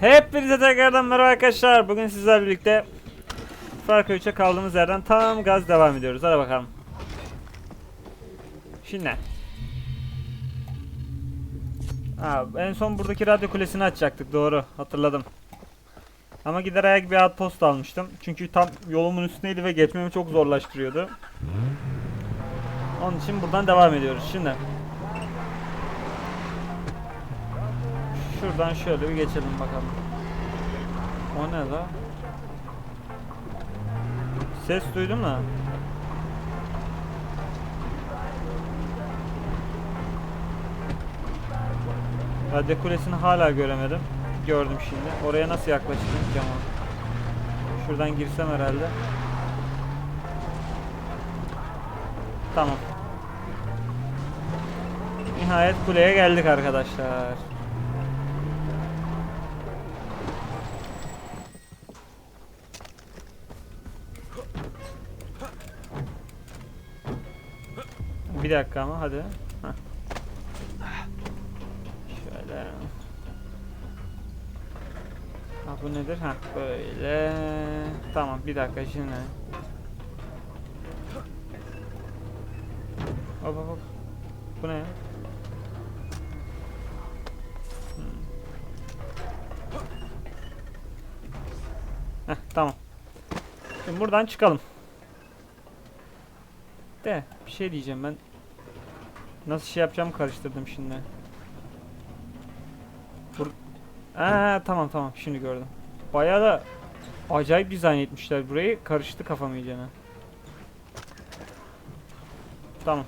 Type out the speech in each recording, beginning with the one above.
Hepinize tekrardan merhaba arkadaşlar. Bugün sizlerle birlikte Far Cry 3'e kaldığımız yerden tam gaz devam ediyoruz. Hadi bakalım. Şimdi. Aa, en son buradaki radyo kulesini açacaktık doğru hatırladım. Ama gider ayak bir outpost almıştım. Çünkü tam yolumun üstündeydi ve geçmemi çok zorlaştırıyordu. Onun için buradan devam ediyoruz. Şimdi. Şuradan şöyle bir geçelim bakalım. O ne la? Ses duydum da. Radyo kulesini hala göremedim. Gördüm şimdi. Oraya nasıl yaklaşırım ki ama? Şuradan girsem herhalde. Tamam. Nihayet kuleye geldik arkadaşlar. Bir dakika ama hadi. Heh. Şöyle. Ha bu nedir? Ha böyle. Tamam bir dakika şimdi. Hop hop hop. Bu ne ya? Hmm. Heh tamam. Şimdi buradan çıkalım. De bir şey diyeceğim ben. Nasıl şey yapacağımı karıştırdım şimdi. Bur Aa, tamam tamam şimdi gördüm. Bayağı da acayip dizayn etmişler burayı. Karıştı kafam iyicene. Tamam.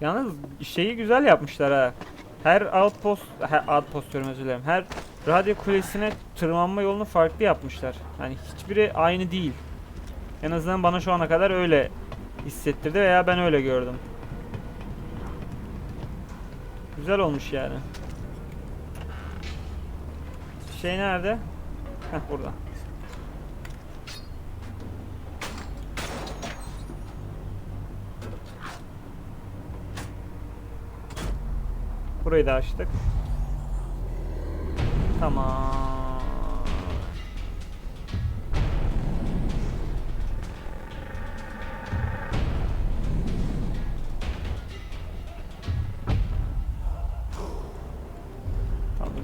Yalnız şeyi güzel yapmışlar ha. Her outpost, her outpost diyorum özür dilerim. Her radyo kulesine tırmanma yolunu farklı yapmışlar. Hani hiçbiri aynı değil. En azından bana şu ana kadar öyle hissettirdi veya ben öyle gördüm. Güzel olmuş yani. Şey nerede? Heh burada. Burayı da açtık. Tamam.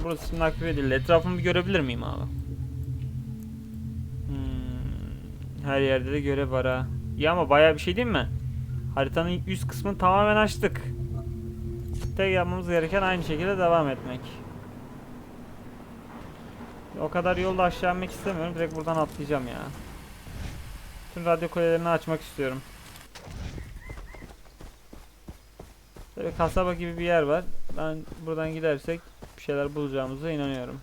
Burası şimdi aktif edildi. Etrafımı bir görebilir miyim abi? Hmm, her yerde de görev var ha. İyi ama bayağı bir şey değil mi? Haritanın üst kısmını tamamen açtık. Tek yapmamız gereken aynı şekilde devam etmek. O kadar yolda aşağı inmek istemiyorum. Direkt buradan atlayacağım ya. Tüm radyo kulelerini açmak istiyorum. Böyle kasaba gibi bir yer var. Ben buradan gidersek bir şeyler bulacağımıza inanıyorum.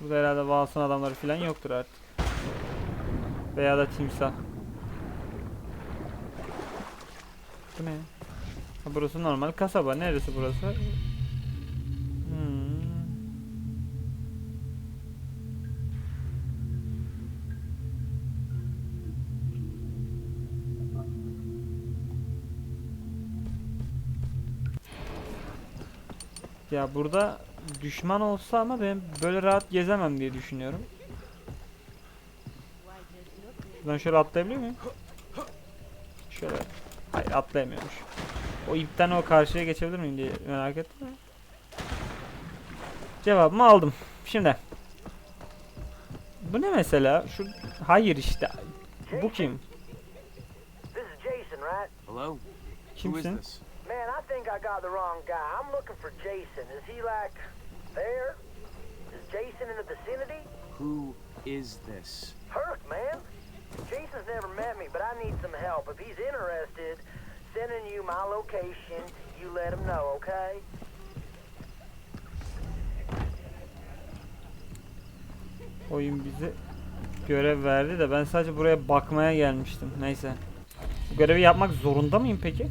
Burada herhalde Vals'ın adamları falan yoktur artık. Veya da timsah. Bu ne? Ha, burası normal kasaba. Neresi burası? Ya burada düşman olsa ama ben böyle rahat gezemem diye düşünüyorum. Ben şöyle atlayabiliyor muyum? Şöyle. Hayır atlayamıyormuş. O ipten o karşıya geçebilir miyim diye merak ettim. Cevabımı aldım. Şimdi. Bu ne mesela? Şu hayır işte. Bu kim? This is Jason, right? Hello? Who is Kimsin? Think I got the wrong guy. I'm looking for Jason. Is he like there? Is Jason in the vicinity? Who is this? Herc, man. Jason's never met me, but I need some help. If he's interested, sending you my location, you let him know, okay? Oyun bize görev verdi de ben sadece buraya bakmaya gelmiştim. Neyse. Bu görevi yapmak zorunda mıyım peki?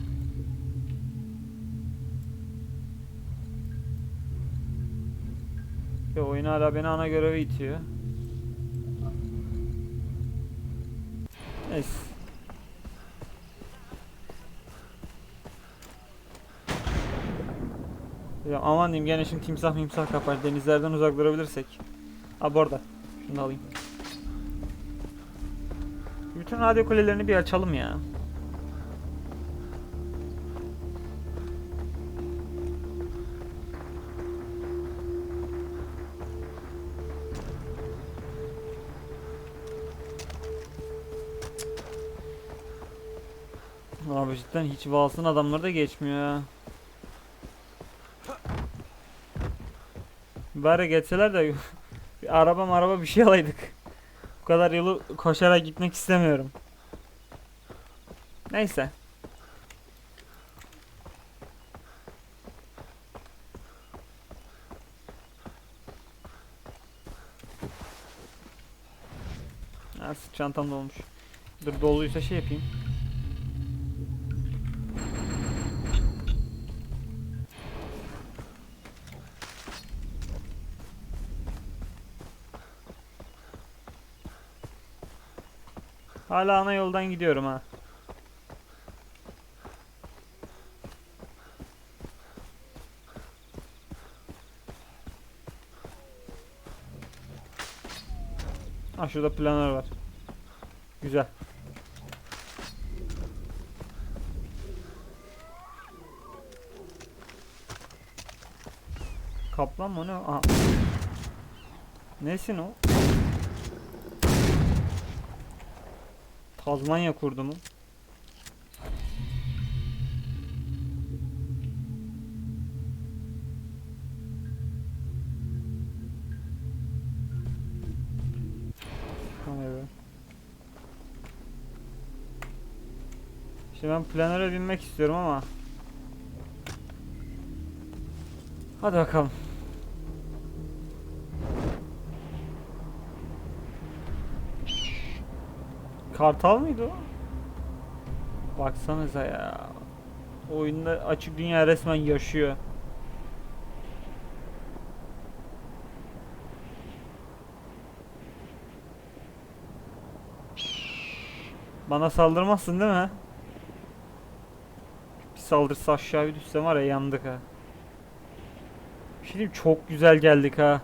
Oyun hala beni ana göreve itiyor. Neyse. Ya aman diyeyim gene şimdi timsah mimsah kapar. Denizlerden uzak durabilirsek. Abi orada. Şunu alayım. Bütün radyo kulelerini bir açalım ya. Abi cidden hiç valsın adamları da geçmiyor. Bari geçseler de bir araba maraba bir şey alaydık. Bu kadar yolu koşarak gitmek istemiyorum. Neyse. Sırt çantam dolmuş. Dur doluysa şey yapayım. Hala ana yoldan gidiyorum ha. Ha şurada planör var. Güzel. Kaplan mı ne? Aha. Nesin o? Tazmanya kurdu mu? Şimdi ben planöre binmek istiyorum ama Hadi bakalım. Kartal mıydı o? Baksanıza ya. Oyunda açık dünya resmen yaşıyor. Bana saldırmazsın değil mi? Bir saldırsa aşağı bir düşsem var ya yandık ha. Bir şey çok güzel geldik ha.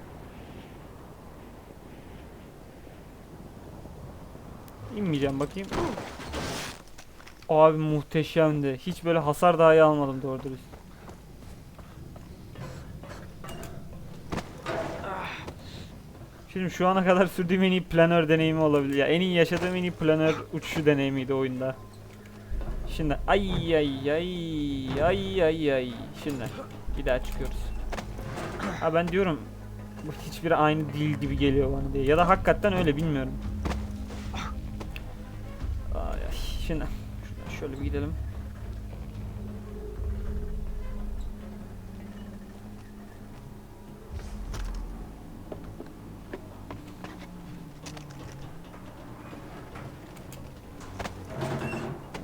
İnmeyeceğim bakayım. Abi muhteşemdi. Hiç böyle hasar dahi almadım doğru dürüst. Şimdi şu ana kadar sürdüğüm en iyi planör deneyimi olabilir. Ya en iyi yaşadığım en iyi planör uçuşu deneyimiydi oyunda. Şimdi ay ay ay ay ay ay. Şimdi bir daha çıkıyoruz. Ha ben diyorum bu hiçbiri aynı değil gibi geliyor bana diye. Ya da hakikaten öyle bilmiyorum. Şimdi şuradan şöyle bir gidelim.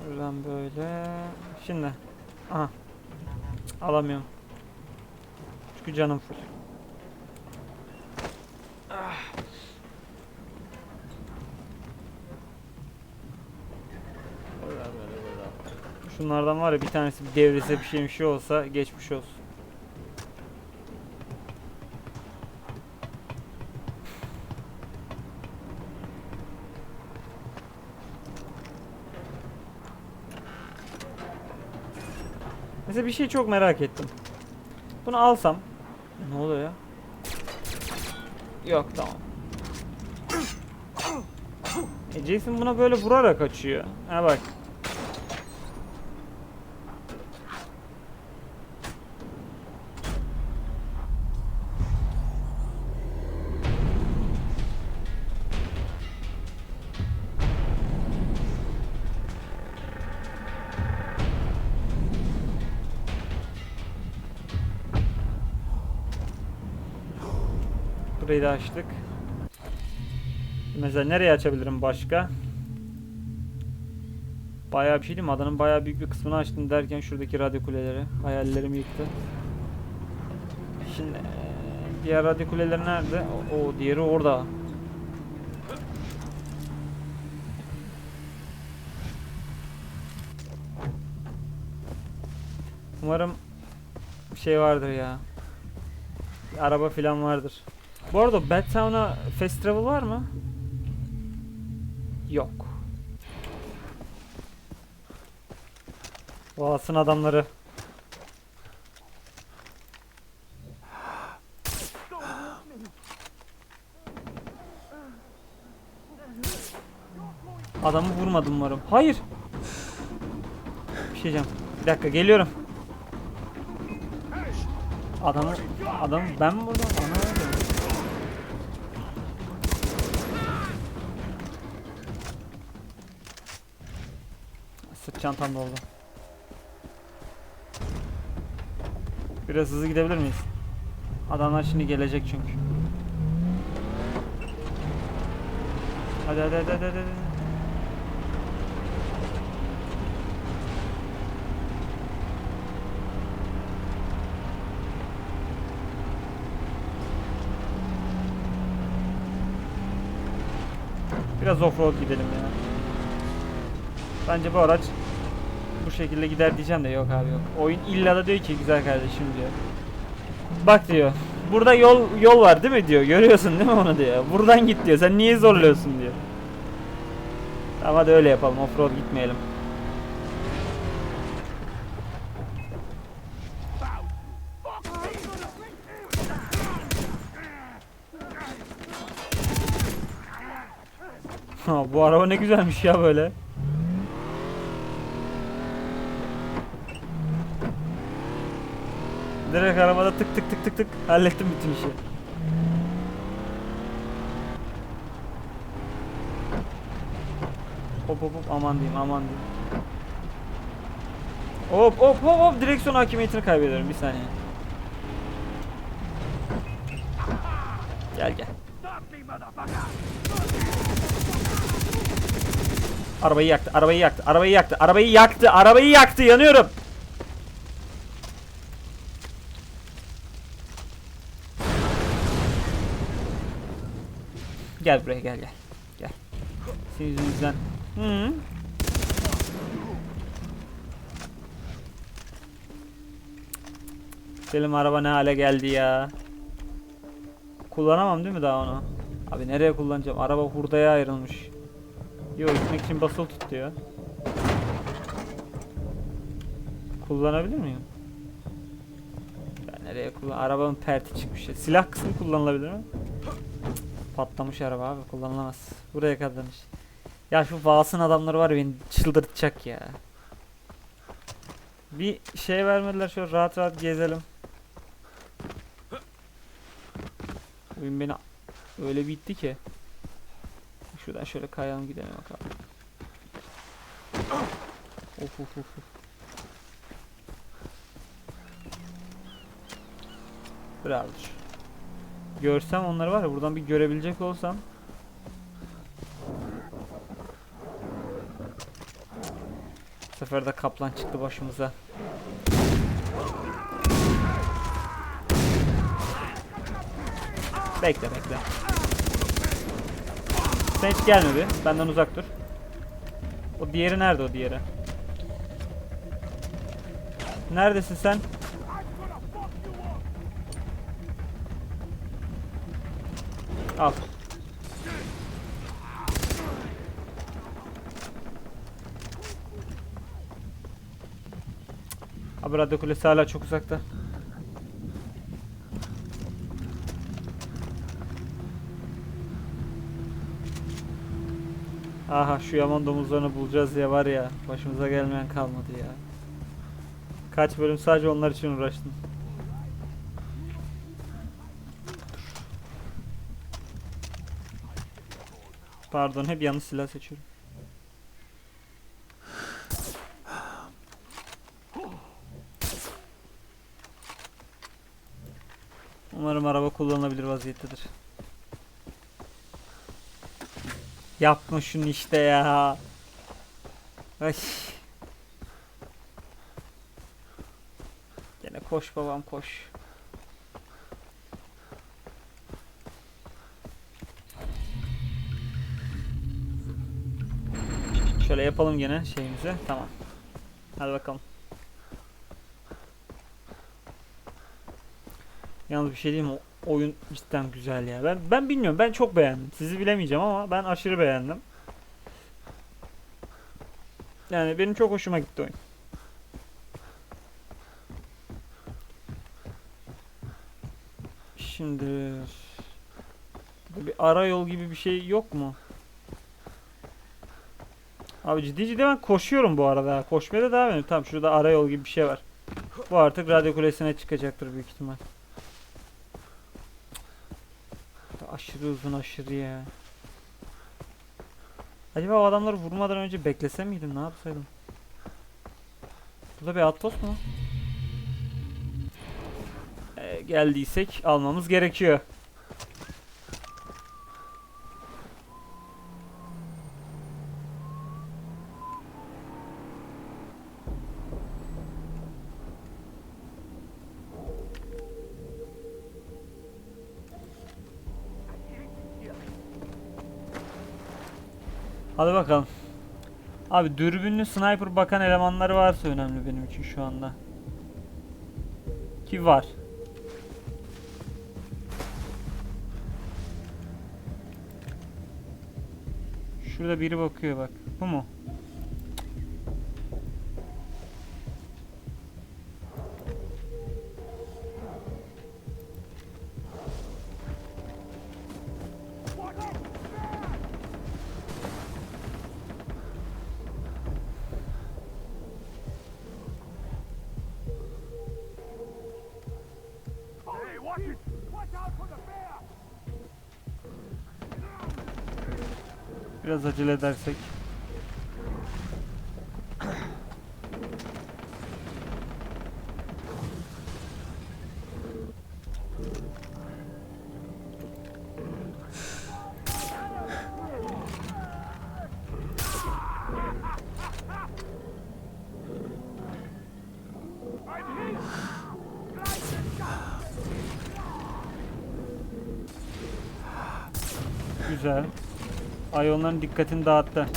Buradan böyle. Şimdi. Aha. Alamıyorum. Çünkü canım full. Şunlardan var ya bir tanesi bir devrilse bir şey bir şey olsa geçmiş olsun. Mesela bir şey çok merak ettim. Bunu alsam ne oluyor ya? Yok tamam. E Jason buna böyle vurarak açıyor. Ha bak. Da açtık. Mesela nereye açabilirim başka? Bayağı bir şey değil mi? Adanın bayağı büyük bir kısmını açtım derken şuradaki radyo kuleleri hayallerimi yıktı. Şimdi eee, diğer radyo kuleleri nerede? O, o diğeri orada. Umarım bir şey vardır ya. araba falan vardır. Bu arada Bad Town'a Fast Travel var mı? Yok. Valasın adamları. Adamı vurmadım umarım. Hayır. Bir şey diyeceğim. Bir dakika geliyorum. Adamı adam ben mi vurdum? Ana çantam doldu. Biraz hızlı gidebilir miyiz? Adamlar şimdi gelecek çünkü. Hadi hadi hadi hadi. hadi. Biraz offroad gidelim ya. Bence bu araç şekilde gider diyeceğim de yok abi yok. Oyun illa da diyor ki güzel kardeşim diyor. Bak diyor. Burada yol yol var değil mi diyor. Görüyorsun değil mi onu diyor. Buradan git diyor. Sen niye zorluyorsun diyor. Tamam hadi öyle yapalım. Offroad gitmeyelim. Ha bu araba ne güzelmiş ya böyle. Direkt arabada tık tık tık tık tık hallettim bütün işi. Hop hop hop aman diyeyim aman diyeyim. Hop hop hop hop direksiyon hakimiyetini kaybediyorum bir saniye. Gel gel. Arabayı yaktı, arabayı yaktı, arabayı yaktı, arabayı yaktı, arabayı yaktı, yanıyorum. Gel buraya gel gel. Gel. Senin yüzünüzden. Hı. Selim araba ne hale geldi ya. Kullanamam değil mi daha onu? Abi nereye kullanacağım? Araba hurdaya ayrılmış. Yok gitmek için basılı tut diyor. Kullanabilir miyim? Ben nereye kullan? Arabanın perti çıkmış. ya. Silah kısmı kullanılabilir mi? Patlamış araba abi kullanılamaz. Buraya kadarmış. Ya şu Vals'ın adamları var beni çıldırtacak ya. Bir şey vermediler şöyle rahat rahat gezelim. Oyun beni öyle bitti ki. Şuradan şöyle kayalım gidelim bakalım. Of of of. of. Görsem onları var ya buradan bir görebilecek olsam. Bu sefer de kaplan çıktı başımıza. Bekle bekle. Sen hiç gelme bir. Benden uzak dur. O diğeri nerede o diğeri? Neredesin sen? Al. Abi radyo kulesi hala çok uzakta. Aha şu yaman domuzlarını bulacağız ya var ya başımıza gelmeyen kalmadı ya. Kaç bölüm sadece onlar için uğraştım. Pardon hep yanlış silah seçiyorum. Umarım araba kullanılabilir vaziyettedir. Yapma şunu işte ya. Ay. Gene koş babam koş. Yapalım gene şeyimizi. Tamam. Hadi bakalım. Yalnız bir şey diyeyim mi? Oyun cidden güzel ya. Ben ben bilmiyorum. Ben çok beğendim. Sizi bilemeyeceğim ama ben aşırı beğendim. Yani benim çok hoşuma gitti oyun. Şimdi bir ara yol gibi bir şey yok mu? Abi ciddi ciddi ben koşuyorum bu arada. Koşmaya da devam ediyorum. Tamam şurada ara yol gibi bir şey var. Bu artık radyo kulesine çıkacaktır büyük ihtimal. Aşırı uzun aşırı ya. Acaba o adamları vurmadan önce beklese miydim? Ne yapsaydım? Burada bir outpost mu? Ee, geldiysek almamız gerekiyor. Bakalım. Abi dürbünlü sniper bakan elemanları varsa önemli benim için şu anda. Ki var. Şurada biri bakıyor bak. Bu mu? Biraz acele edersek. Güzel. Ay onların dikkatini dağıttı.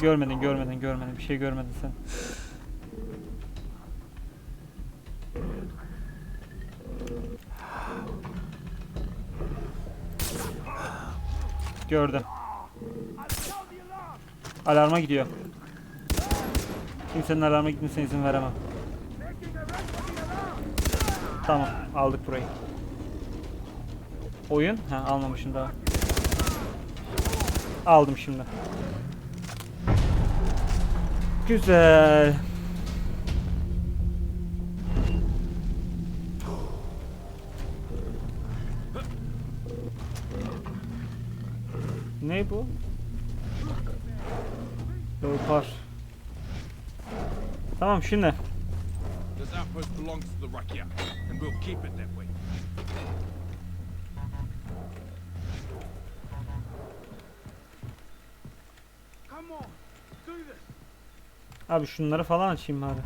Görmedin, görmedin, görmedin. Bir şey görmedin sen. Gördüm. Alarma gidiyor. Kimsenin alarma gitmesine izin veremem. Tamam, aldık burayı. Oyun? Ha, almamışım daha. Aldım şimdi. Güzel. Ne bu? Leopar. Tamam şimdi. This outpost belongs to the Rakia, and we'll keep it that way. Come on! Do this! Abi şunları falan açayım bari.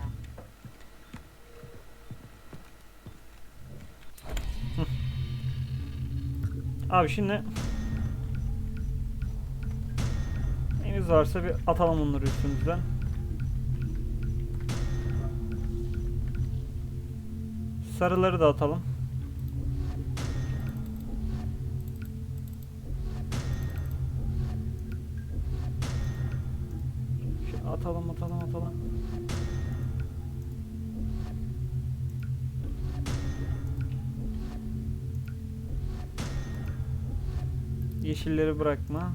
Abi şimdi neyiniz varsa bir atalım onları üstümüzden. Sarıları da atalım. Atalım atalım atalım. Yeşilleri bırakma.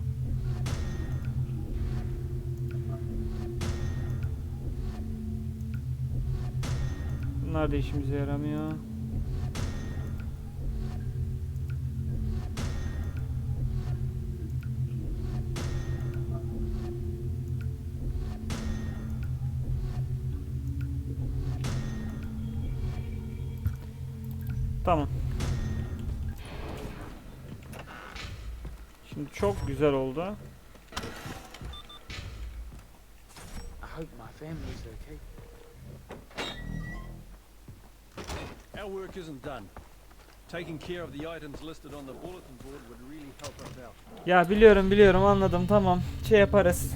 Bunlar da işimize yaramıyor. Tamam. Şimdi çok güzel oldu. I hope my family's okay. Work isn't done. Taking care of the items listed on the bulletin board would really help us out. Ya biliyorum biliyorum anladım tamam. Şey yaparız.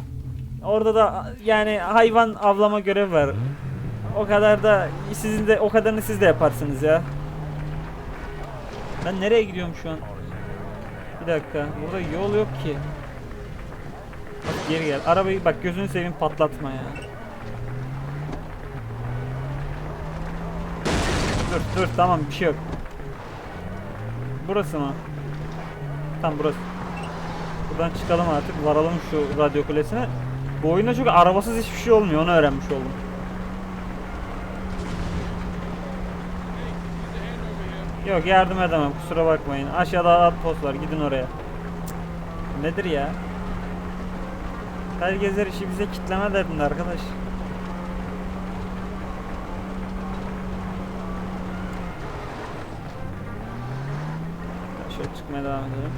Orada da yani hayvan avlama görevi var. O kadar da sizin de o kadarını siz de yaparsınız ya. Ben nereye gidiyorum şu an? Bir dakika. Burada yol yok ki. Bak geri gel. Arabayı bak gözünü seveyim patlatma ya. Dur dur tamam bir şey yok. Burası mı? Tam burası. Buradan çıkalım artık varalım şu radyo kulesine. Bu oyunda çok arabasız hiçbir şey olmuyor onu öğrenmiş oldum. Yok yardım edemem kusura bakmayın. Aşağıda outpost var gidin oraya. Cık, Nedir ya? Herkesler işi bize kitleme derdinde arkadaş. Şöyle çıkmaya devam edelim.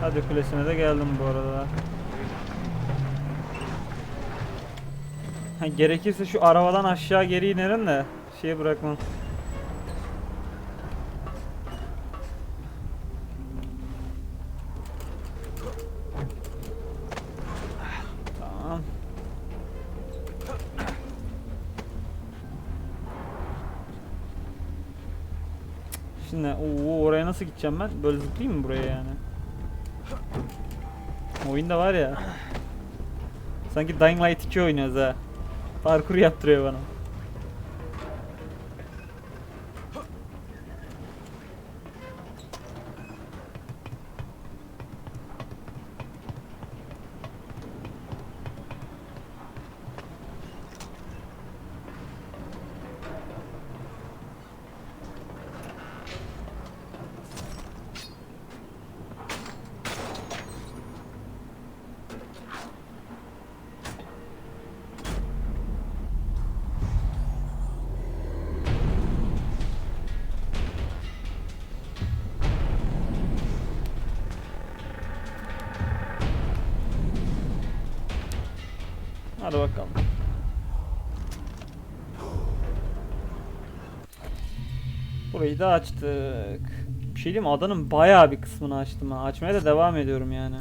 Hadi kulesine de geldim bu arada. Ha, gerekirse şu arabadan aşağı geri inerim de şeyi bırakmam. Gideceğim ben? Böyle zıplayayım mı buraya yani? Oyunda var ya. Sanki Dying Light 2 oynuyoruz ha. Parkur yaptırıyor bana. Hadi bakalım. Burayı da açtık. Bir şey diyeyim? Adanın bayağı bir kısmını açtım. Açmaya da devam ediyorum yani.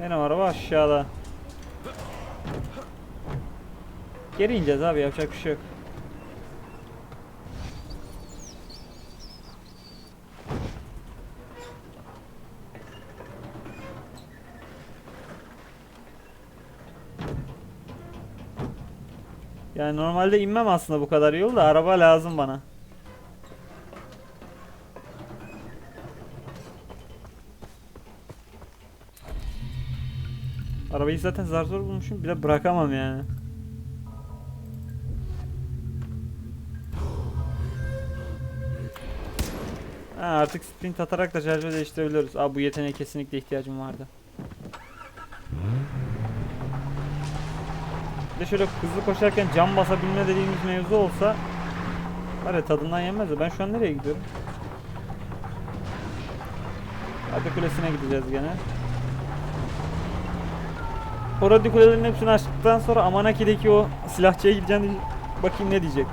Benim araba aşağıda. Geri ineceğiz abi yapacak bir şey yok. Yani normalde inmem aslında bu kadar yol da araba lazım bana. Arabayı zaten zar zor bulmuşum bir de bırakamam yani. Ha, artık sprint atarak da şarjı değiştirebiliyoruz. Aa bu yeteneğe kesinlikle ihtiyacım vardı. De şöyle hızlı koşarken cam basabilme dediğimiz mevzu olsa var ya tadından yenmez ben şu an nereye gidiyorum? Radyo kulesine gideceğiz gene. O radyo kulelerin hepsini açtıktan sonra Amanaki'deki o silahçıya gideceğim bakayım ne diyecek.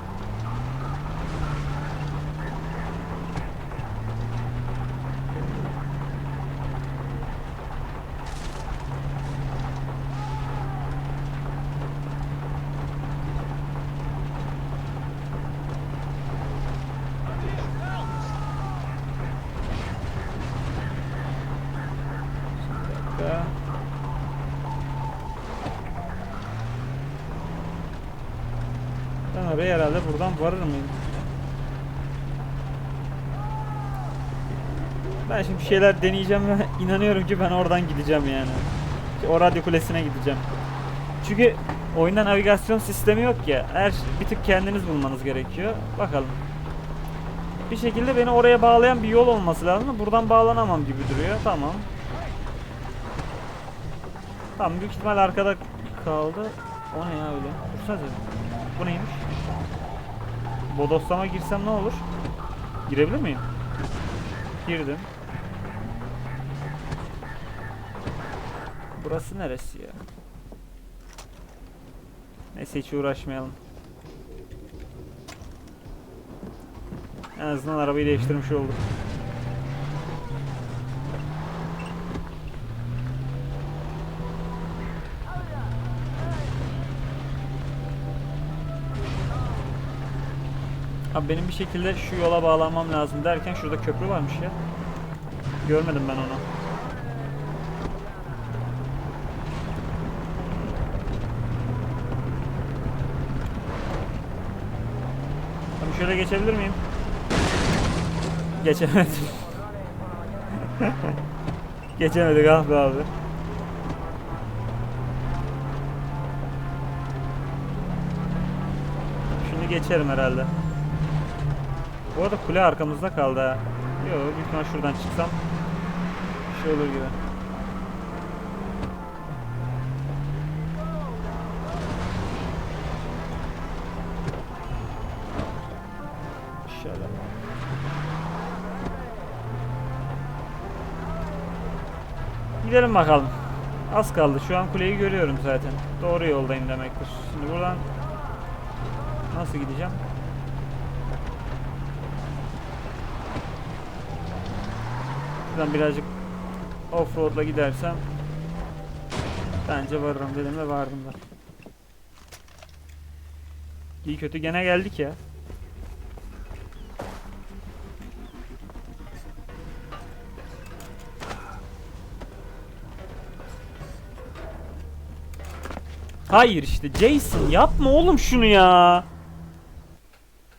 dakika. Ben oraya herhalde buradan varır mıyım? Ben şimdi bir şeyler deneyeceğim ve inanıyorum ki ben oradan gideceğim yani. O radyo kulesine gideceğim. Çünkü oyunda navigasyon sistemi yok ya. Her bir tık kendiniz bulmanız gerekiyor. Bakalım. Bir şekilde beni oraya bağlayan bir yol olması lazım. Buradan bağlanamam gibi duruyor. Tamam. Tamam büyük ihtimal arkada kaldı. O ne ya öyle? Dursanıza. Bu neymiş? Bodoslama girsem ne olur? Girebilir miyim? Girdim. Burası neresi ya? Neyse hiç uğraşmayalım. En azından arabayı değiştirmiş olduk. Abi benim bir şekilde şu yola bağlanmam lazım derken şurada köprü varmış ya. Görmedim ben onu. Şöyle geçebilir miyim? Geçemedim. Geçemedik ah be abi. Şimdi geçerim herhalde. Bu arada kule arkamızda kaldı ha. Yok ihtimal şuradan çıksam şey olur gibi. Gidelim bakalım. Az kaldı. Şu an kuleyi görüyorum zaten. Doğru yoldayım demektir. Şimdi buradan nasıl gideceğim? Şuradan birazcık offroad'la gidersem bence varırım dedim ve vardım da. İyi kötü gene geldik ya. Hayır işte Jason yapma oğlum şunu ya.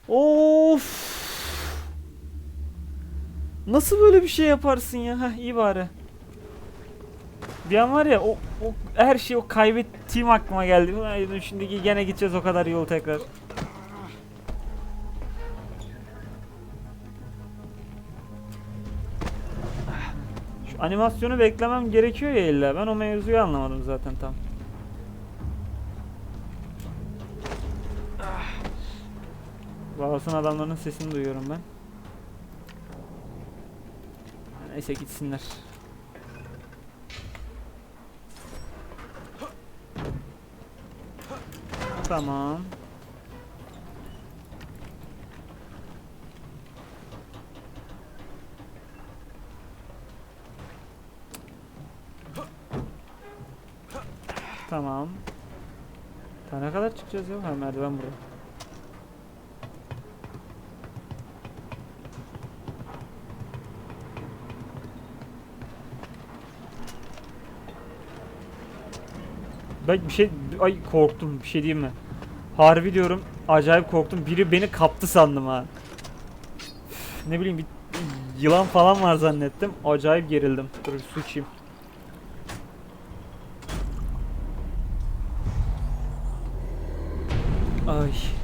Of. Nasıl böyle bir şey yaparsın ya? Heh iyi bari. Bir an var ya o, o her şey o kaybettiğim aklıma geldi. Şimdi gene gideceğiz o kadar yol tekrar. Şu animasyonu beklemem gerekiyor ya illa. Ben o mevzuyu anlamadım zaten tam. Bağlasın adamların sesini duyuyorum ben. Neyse gitsinler. Tamam. Tamam. Daha ne kadar çıkacağız ya? Ha merdiven burada. Ben bir şey ay korktum bir şey diyeyim mi? Harbi diyorum acayip korktum. Biri beni kaptı sandım ha. Ne bileyim bir yılan falan var zannettim. Acayip gerildim. Dur bir su içeyim. Ay.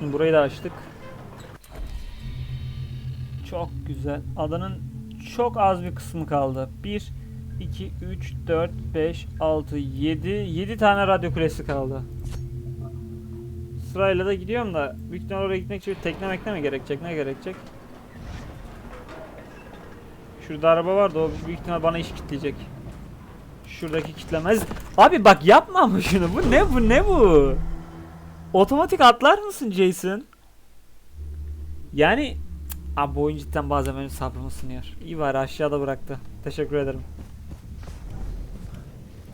Şimdi burayı da açtık. Çok güzel. Adanın çok az bir kısmı kaldı. 1, 2, 3, 4, 5, 6, 7. 7 tane radyo kulesi kaldı. Sırayla da gidiyorum da büyük ihtimal oraya gitmek için bir tekne mekne mi gerekecek? Ne gerekecek? Şurada araba vardı o büyük ihtimal bana iş kitleyecek. Şuradaki kitlemez. Abi bak yapma ama şunu. Bu ne bu ne bu? Otomatik atlar mısın Jason? Yani Abi bu oyun cidden bazen benim sabrımı sınıyor. İyi var aşağıda bıraktı. Teşekkür ederim.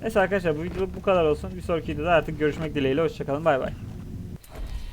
Neyse arkadaşlar bu video bu kadar olsun. Bir sonraki videoda artık görüşmek dileğiyle. Hoşçakalın. Bay bay.